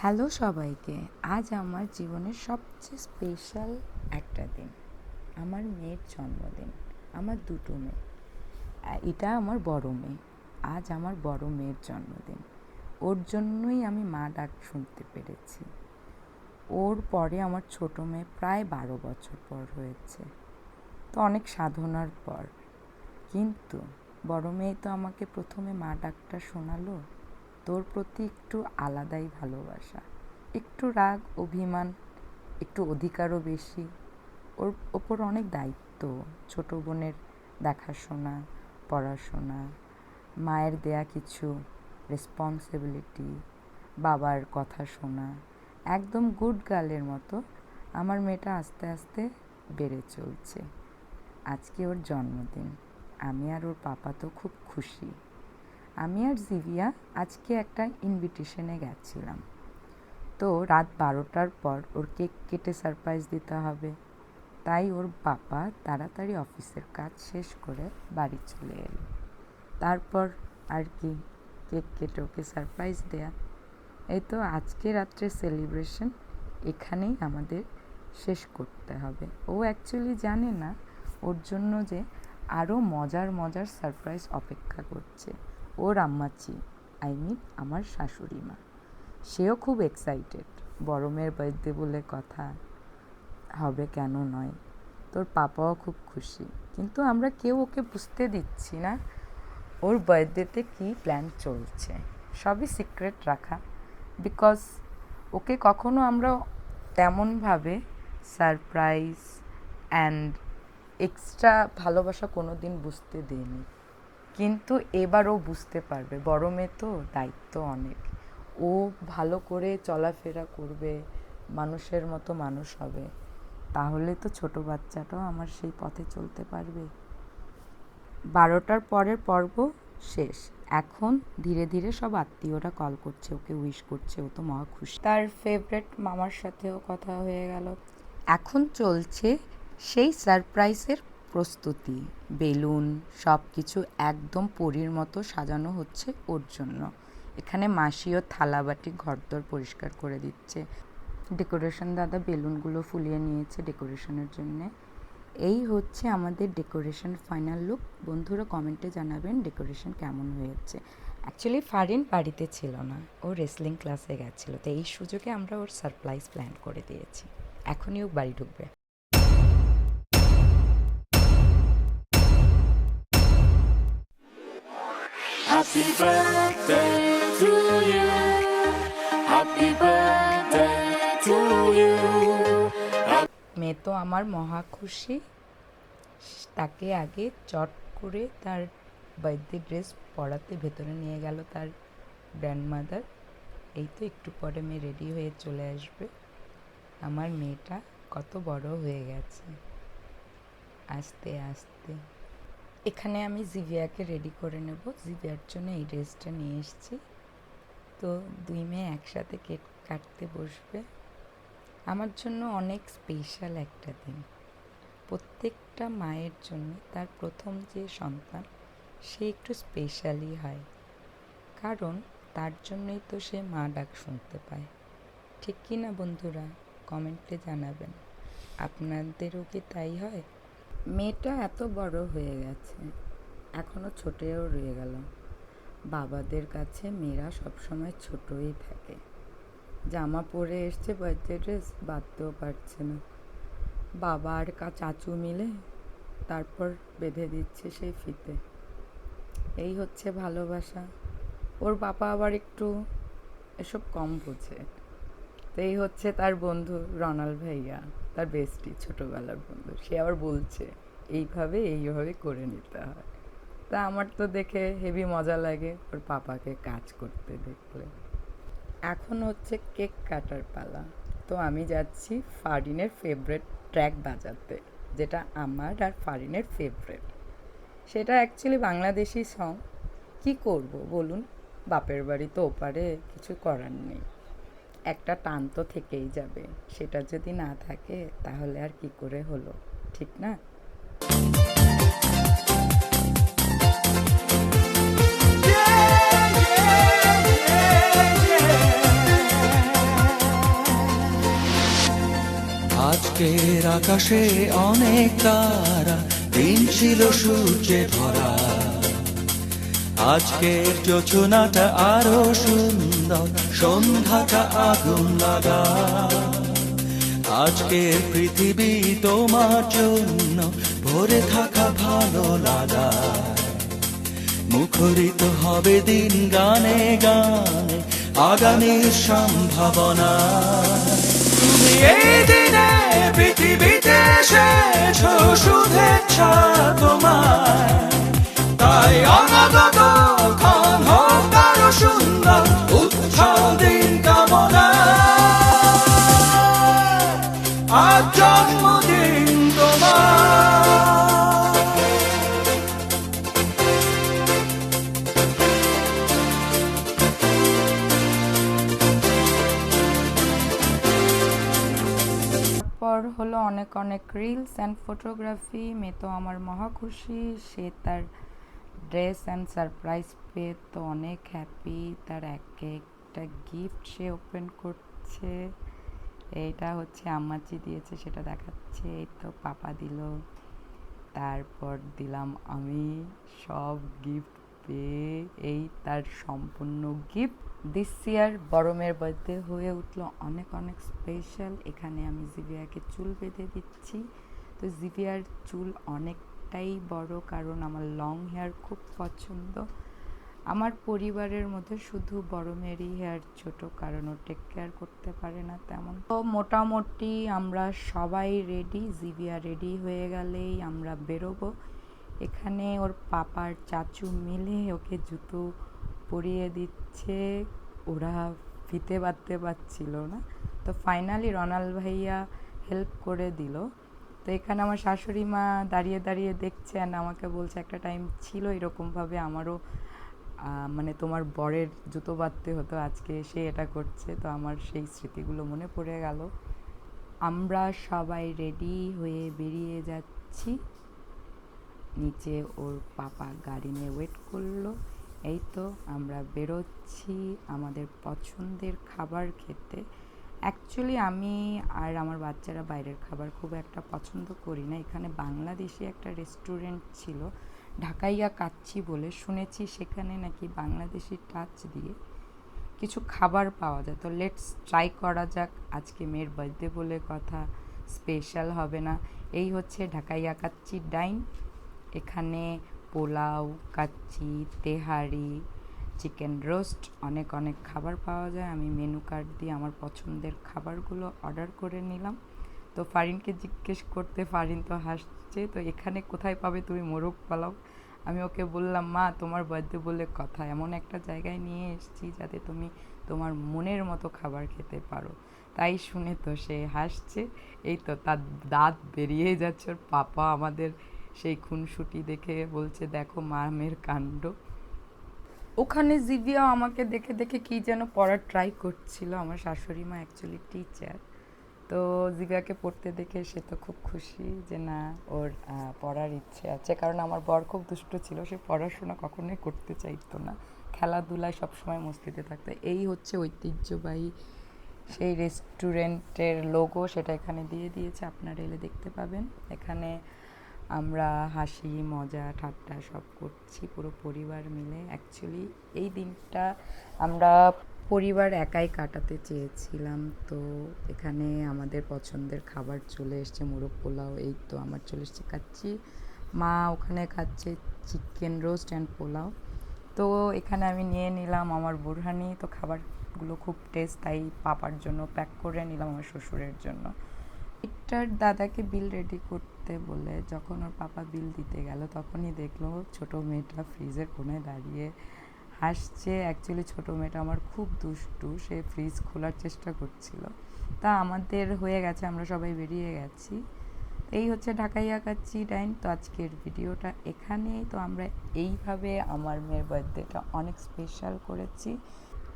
Hello সবাইকে, আজ আমার জীবনের সবচেয়ে স্পেশাল একটা দিন। আমার মেয়ের জন্মদিন, আমার দুটো মেয়ে। এটা আমার বড় মেয়ে। আজ আমার বড় মেয়ের জন্মদিন। ওর জন্যই আমি মা ডাক শুনতে পেরেছি। ওর পরে আমার ছোট মেয়ে প্রায় বারো বছর পর হয়েছে। তো অনেক সাধনার পর। কিন্তু বড় মেয়ে তো আমাকে প্রথমে মা ডাকটা শোনালো। তোর প্রতি একটু আলাদাই ভালোবাসা। একটু রাগ, অভিমান, একটু অধিকারও বেশি। ওর ওপর অনেক দায়িত্ব, ছোট বোনের দেখাশোনা, পড়াশোনা, মায়ের দেয়া কিছু রেসপন্সিবিলিটি বাবার কথা শোনা, একদম গুড গার্লের মতো আমার মেয়েটা আস্তে আস্তে বেড়ে চলছে। আজকে ওর জন্মদিন। আমি আর ওর পাপা তো খুব খুশি। আমি আর জিভিয়া আজকে একটা ইনভিটেশনে গেছিলাম। তো রাত বারোটার পর ওর কেক কেটে সারপ্রাইজ দিতে হবে। তাই ওর বাবা তাড়াতাড়ি অফিসের কাজ শেষ করে বাড়ি চলে এলো। তারপর আর কি কেক কেটে ওকে সারপ্রাইজ দেয়া। এই তো আজকে রাত্রে সেলিব্রেশন এখানেই আমাদের শেষ করতে হবে। ও অ্যাকচুয়ালি জানে না ওর জন্য যে আরও মজার মজার সারপ্রাইজ অপেক্ষা করছে। ওর রাম্মাচি আই মিন আমার শাশুড়ি মা। সেও খুব এক্সাইটেড বড় মেয়ের বার্থডে বলে কথা হবে কেন নয়। তোর পাপাও খুব খুশি, কিন্তু আমরা কেউ ওকে বুঝতে দিচ্ছি না, ওর বার্থডেতে কী প্ল্যান চলছে। সবই সিক্রেট রাখা বিকজ ওকে কখনো আমরা তেমনভাবে সারপ্রাইজ অ্যান্ড এক্সট্রা ভালোবাসা কোনো দিন বুঝতে দিইনি। কিন্তু এবার ও বুঝতে পারবে বড় মেয়ে তো দায়িত্ব অনেক। ও ভালো করে চলাফেরা করবে মানুষের মতো মানুষ হবে। তাহলে তো ছোট বাচ্চাটাও আমার সেই পথে চলতে পারবে। বারোটার পরের পর্ব শেষ। এখন ধীরে ধীরে সব আত্মীয়রা কল করছে ওকে উইশ করছে ও তো মহা খুশি। তার ফেভারেট মামার সাথেও কথা হয়ে গেল। এখন চলছে সেই সারপ্রাইজের প্রস্তুতি, বেলুন সব কিছু একদম পরীর মতো সাজানো হচ্ছে ওর জন্য। এখানে মাসিও থালাবাটি ঘরদোর পরিষ্কার করে দিচ্ছে। ডেকোরেশন দাদা বেলুনগুলো ফুলিয়ে নিয়েছে ডেকোরেশনের জন্যে। এই হচ্ছে আমাদের ডেকোরেশন ফাইনাল লুক। বন্ধুরা কমেন্টে জানাবেন ডেকোরেশন কেমন হয়েছে। অ্যাকচুয়ালি ফারিন বাড়িতে ছিল না, ও রেসলিং ক্লাসে গেছিল, তো এই সুযোগে আমরা ওর সারপ্রাইজ প্ল্যান করে দিয়েছি। এখনই ও বাড়ি ঢুকবে। Happy birthday to you. Happy birthday to you. মেয়ে তো আমার মহা খুশি। তাকে আগে চট করে তার বার্থডে ড্রেস পরাতে ভেতরে নিয়ে গেল তার গ্র্যান্ডমাদার এই তো একটু পরে মেয়ে রেডি হয়ে চলে আসবে। আমার মেয়েটা কত বড় হয়ে গেছে। আস্তে আস্তে। এখানে আমি জিভিয়াকে রেডি করে নেব। জিভিয়ার জন্য এই ড্রেসটা নিয়ে এসেছি। তো দুই মেয়ে একসাথে কেক কাটতে বসবে। আমার জন্য অনেক স্পেশাল একটা দিন। প্রত্যেকটা মায়ের জন্য তার প্রথম যে সন্তান, সে একটু স্পেশালই হয়। কারণ তার জন্যই তো সে মা ডাক শুনতে পায়। ঠিক কি না বন্ধুরা? কমেন্টে জানাবেন। আপনাদেরও কি তাই হয়? মেয়েটা এত বড় হয়ে গেছে এখনও ছোটেও রয়ে গেল। বাবাদের কাছে মেয়েরা সবসময় ছোটই থাকে। জামা পরে এসছে বার্থডে ড্রেস, বাঁধতেও পারছে না। বাবা আর কা, চাচু মিলে তারপর বেঁধে দিচ্ছে সেই ফিতে। এই হচ্ছে ভালোবাসা। ওর বাবা আবার একটু এসব কম বোঝে। এই হচ্ছে তার বন্ধু রনাল ভাইয়া, তার বেস্টি ছোটোবেলার বন্ধু। সে আবার বলছে, এইভাবে এইভাবে করে নিতে হয়। তা আমার তো দেখে হেভি মজা লাগে ওর পাপাকে কাজ করতে দেখলে। এখন হচ্ছে কেক কাটার পালা। তো আমি যাচ্ছি ফারিনের ফেভারেট ট্র্যাক বাজাতে, যেটা আমার আর ফারিনের ফেভারেট সেটা অ্যাকচুয়ালি বাংলাদেশি সং কি করব বলুন? বাপের বাড়ি তো ওপারে, কিছু করার নেই। একটা টান তো থেকেই যাবে। সেটা যদি না থাকে, তাহলে আর কি করে হলো? ঠিক না? আজকের আকাশে অনেক তারা, দিন ছিল সূর্যে ভরা। আজকের যোচনাটা আরও সুন্দর। সন্ধ্যাটা আগুন লাগা। আজকের পৃথিবী তোমার জন্য ভরে থাকা ভালো লাগা। মুখরিত হবে দিন গানে গানে আগামীর সম্ভাবনা। তুমি এই দিনে পৃথিবীতে এসেছ, শুভেচ্ছা তোমার তাই অনাগত তারপর হলো অনেক অনেক রিলস অ্যান্ড ফটোগ্রাফি মেয়ে তো আমার মহা খুশি, সে তার ড্রেস অ্যান্ড সারপ্রাইজ পেয়ে তো অনেক হ্যাপি তার এক একটা গিফট সে ওপেন করছে। এইটা হচ্ছে আম্মাজি দিয়েছে, সেটা দেখাচ্ছে, এই তো পাপা দিল। তারপর দিলাম আমি সব গিফট পেয়ে এই তার সম্পূর্ণ গিফট দিস ইয়ার বড় মেয়ের বার্থডে হয়ে উঠল। অনেক অনেক স্পেশাল এখানে আমি জিভিয়াকে চুল বেঁধে দিচ্ছি। তো জিভিয়ার চুল অনেকটাই বড়, কারণ আমার লং হেয়ার খুব পছন্দ। আমার পরিবারের মধ্যে শুধু বড় মেয়েরই হেয়ার ছোট কারণ ও টেক কেয়ার করতে পারে না তেমন। তো মোটামুটি আমরা সবাই রেডি জিভিয়া রেডি হয়ে গেলেই আমরা বেরোবো। এখানে ওর পাপার চাচু মিলে ওকে জুতো পরিয়ে দিচ্ছে। ওরা ফিতে বাঁধতে পারছিল না। তো ফাইনালি রনাল ভাইয়া হেল্প করে দিল। তো এখানে আমার শাশুড়ি মা দাঁড়িয়ে দাঁড়িয়ে দেখছেন, আমাকে বলছে একটা টাইম ছিল, এরকমভাবে আমারও মানে তোমার বরের জুতো বাঁধতে হতো, আজকে সে এটা করছে, তো আমার সেই স্মৃতিগুলো মনে পড়ে গেল। আমরা সবাই রেডি হয়ে বেরিয়ে যাচ্ছি। নিচে ওর পাপা গাড়ি নিয়ে ওয়েট করল। এই তো আমরা বেরোচ্ছি আমাদের পছন্দের খাবার খেতে। অ্যাকচুয়ালি আমি আর আমার বাচ্চারা বাইরের খাবার খুব একটা পছন্দ করি না। এখানে বাংলাদেশি একটা রেস্টুরেন্ট ছিল। ঢাকাইয়া কাচ্ছি বলে শুনেছি সেখানে নাকি বাংলাদেশি টাচ দিয়ে কিছু খাবার পাওয়া যায়। তো লেটস ট্রাই করা যাক, আজকে মেয়ের বার্থডে বলে কথা স্পেশাল হবে না। এই হচ্ছে ঢাকাইয়া কাচ্চি ডাইন এখানে পোলাও কাচ্চি তেহারি চিকেন রোস্ট অনেক অনেক খাবার পাওয়া যায়। আমি মেনু কার্ড দিয়ে আমার পছন্দের খাবারগুলো অর্ডার করে নিলাম। তো ফারিনকে জিজ্ঞেস করতে ফারিন তো হাসছে, তো এখানে কোথায় পাবে তুমি মোরগ পালাও? আমি ওকে বললাম, মা, তোমার বার্থডে বলে কথা, এমন একটা জায়গায় নিয়ে এসেছি যাতে তুমি তোমার মনের মতো খাবার খেতে পারো। তাই শুনে তো সে হাসছে। এই তো তার দাঁত বেরিয়ে যাচ্ছে, ওর পাপা আমাদের সেই খুনসুটি দেখে বলছে, দেখো মামের কাণ্ড। ওখানে জিভিয়া আমাকে দেখে দেখে কি যেন পড়ার ট্রাই করছিল, আমার শাশুড়ি মা অ্যাকচুয়ালি টিচার তো জিগাকে পড়তে দেখে সে তো খুব খুশি যে না, ওর পড়ার ইচ্ছে আছে। কারণ আমার বর খুব দুষ্ট ছিল, সে পড়াশোনা কখনোই করতে চাইতো না। খেলাধুলায় সবসময় মস্তিতে থাকতো। এই হচ্ছে ঐতিহ্যবাহী সেই রেস্টুরেন্টের লোগো, সেটা এখানে দিয়ে দিয়েছে। আপনারা এলে দেখতে পাবেন। এখানে আমরা হাসি, মজা, ঠাট্টা সব করছি, পুরো পরিবার মিলে। অ্যাকচুয়ালি এই দিনটা আমরা পরিবার একাই কাটাতে চেয়েছিলাম। তো এখানে আমাদের পছন্দের খাবার চলে এসছে, মোরগ পোলাও। এই তো আমার চলে এসছে, খাচ্ছি। মা ওখানে খাচ্ছে চিকেন রোস্ট অ্যান্ড পোলাও। তো এখানে আমি নিয়ে নিলাম আমার বুরহানি। তো খাবারগুলো খুব টেস্ট, তাই পাপার জন্য প্যাক করে নিলাম আমার শ্বশুরের জন্য। একটার দাদাকে বিল রেডি করতে বলে যখন ওর পাপা বিল দিতে গেল, তখনই দেখল ছোট মেয়েটা ফ্রিজের কোণে দাঁড়িয়ে হাসছে। অ্যাকচুয়ালি ছোটো মেয়েটা আমার খুব দুষ্টু, সে ফ্রিজ খোলার চেষ্টা করছিল। তা আমাদের হয়ে গেছে, আমরা সবাই বেরিয়ে গেছি। এই হচ্ছে ঢাকাইয়া কাচ্চি ডাইন তো আজকের ভিডিওটা এখানেই। তো আমরা এইভাবে আমার মেয়ের বার্থডেটা অনেক স্পেশাল করেছি।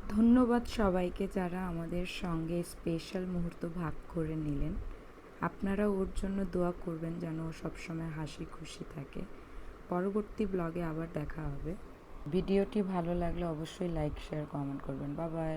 ধন্যবাদ সবাইকে যারা আমাদের সঙ্গে স্পেশাল মুহূর্ত ভাগ করে নিলেন। আপনারা ওর জন্য দোয়া করবেন যেন ও সবসময় হাসি খুশি থাকে। পরবর্তী ব্লগে আবার দেখা হবে। ভিডিওটি ভালো লাগলে অবশ্যই লাইক শেয়ার কমেন্ট করবেন। বাবাই